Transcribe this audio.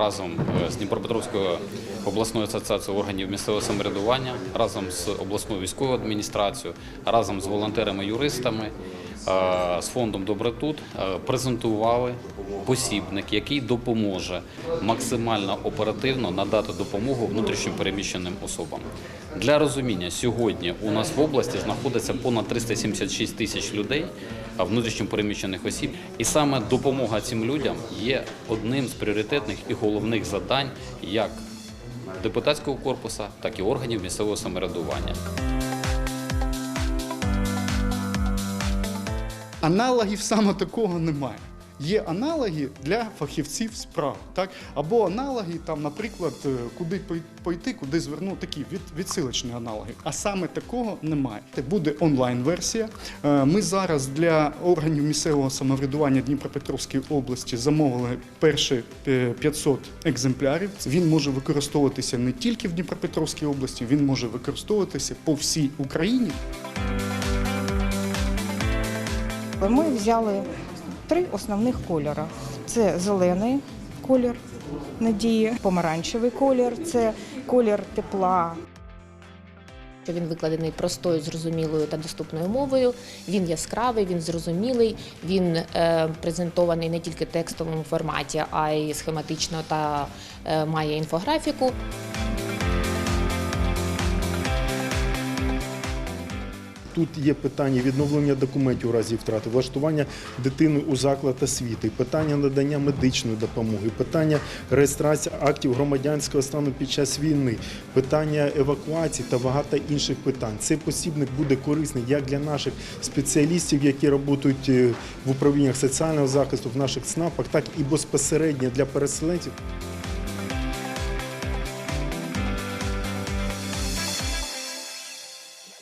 разом е, з Дніпропетровською обласною асоціацією органів місцевого самоврядування, разом з обласною військовою адміністрацією, разом з волонтерами-юристами, з фондом Добре тут е, презентували посібник, який допоможе максимально оперативно надати допомогу внутрішньо переміщеним особам. Для розуміння, сьогодні у нас в області знаходиться понад 376 тисяч людей, а внутрішньо переміщених осіб. І саме допомога цим людям є одним з пріоритетних і головних завдань як депутатського корпуса, так і органів місцевого самоврядування. Аналогів саме такого немає. Є аналоги для фахівців справ, так або аналоги, там, наприклад, е, куди пойти, куди звернути такі від, відсилочні аналоги. А саме такого немає. Це буде онлайн-версія. Е, Ми зараз для органів місцевого самоврядування Дніпропетровської області замовили перші е, 500 екземплярів. Він може використовуватися не тільки в Дніпропетровській області, він може використовуватися по всій Україні. Ми взяли три основних кольори: це зелений колір надії, помаранчевий колір це колір тепла. він викладений простою, зрозумілою та доступною мовою. Він яскравий, він зрозумілий, він е, презентований не тільки текстовому форматі, а й схематично та е, має інфографіку. Тут є питання відновлення документів у разі втрати, влаштування дитини у заклад освіти, питання надання медичної допомоги, питання реєстрації актів громадянського стану під час війни, питання евакуації та багато інших питань. Цей посібник буде корисний як для наших спеціалістів, які працюють е, в управліннях соціального захисту в наших ЦНАПах, так і безпосередньо для переселенців.